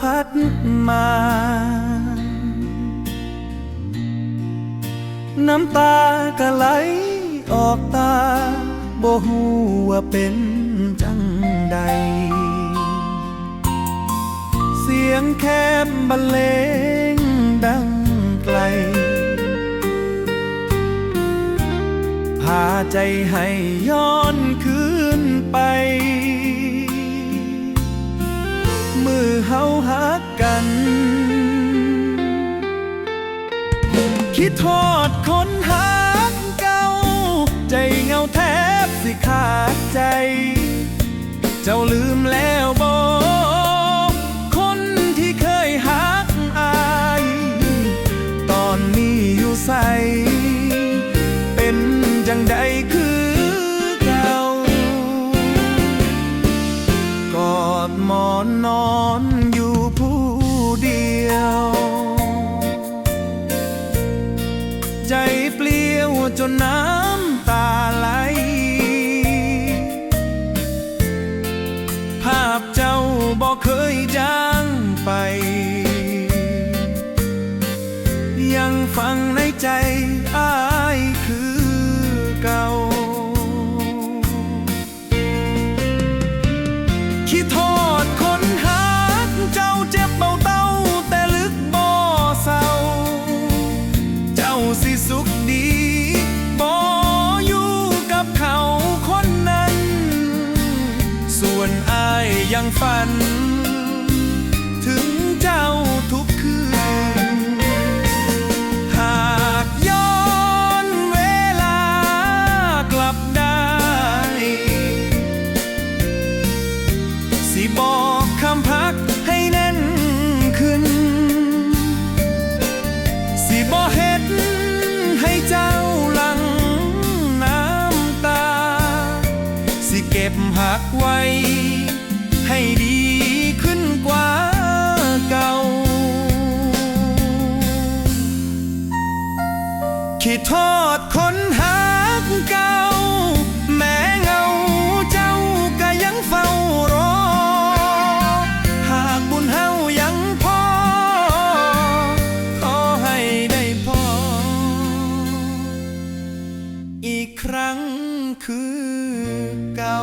พัดมา น้ำตาก็ไหลออกตาบ่ฮู้ว่าเป็นจังใด เสียงแคบบรรเลงดังไกล พาใจให้ย้อนคืน คิดทอดคนหักเก่า ใจเหงาแทบสิขาดใจ เจ้าลืมแล้ว จนน้ำตาไหล ภาพเจ้าบอกเคยจางไป ยังฟังในใจอายคือเก่า คิดโทษคนหักเจ้าเจ็บเบาเต้าแต่ลึกบ่เศร้า เจ้าสิสุขดี วนอายยังฝัน ก็บหักไว้ ให้ดีขึ้นกว่าเก่า คิดทอดคน รั้งคือเก่า